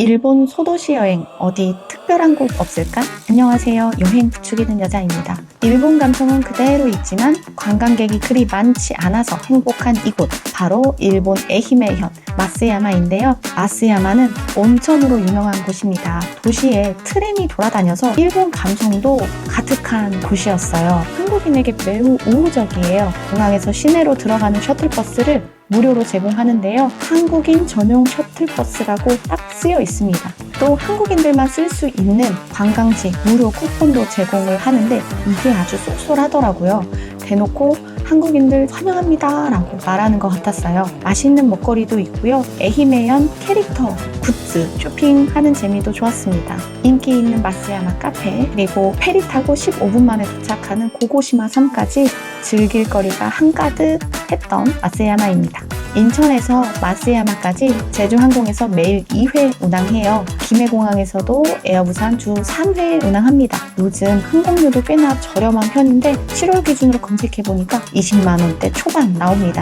일본 소도시 여행 어디 특별한 곳 없을까? 안녕하세요. 여행 부추기는 여자입니다. 일본 감성은 그대로 있지만 관광객이 그리 많지 않아서 행복한 이곳 바로 일본 에히메현 마스야마인데요. 마스야마는 온천으로 유명한 곳입니다. 도시에 트램이 돌아다녀서 일본 감성도 가득한 곳이었어요. 한국인에게 매우 우호적이에요. 공항에서 시내로 들어가는 셔틀버스를 무료로 제공하는데요. 한국인 전용 셔틀버스라고 딱 쓰여 있습니다. 또 한국인들만 쓸 수 있는 관광지 무료 쿠폰도 제공을 하는데 이게 아주 쏠쏠하더라고요. 대놓고 한국인들 환영합니다 라고 말하는 것 같았어요. 맛있는 먹거리도 있고요. 에히메현 캐릭터 굿즈 쇼핑하는 재미도 좋았습니다. 인기 있는 마스야마 카페 그리고 페리 타고 15분 만에 도착하는 고고시마 섬까지 즐길 거리가 한가득 했던 마스야마입니다. 인천에서 마스야마까지 제주항공에서 매일 2회 운항해요. 김해공항에서도 에어부산 주 3회 운항합니다. 요즘 항공료도 꽤나 저렴한 편인데 7월 기준으로 검색해보니까 20만원대 초반 나옵니다.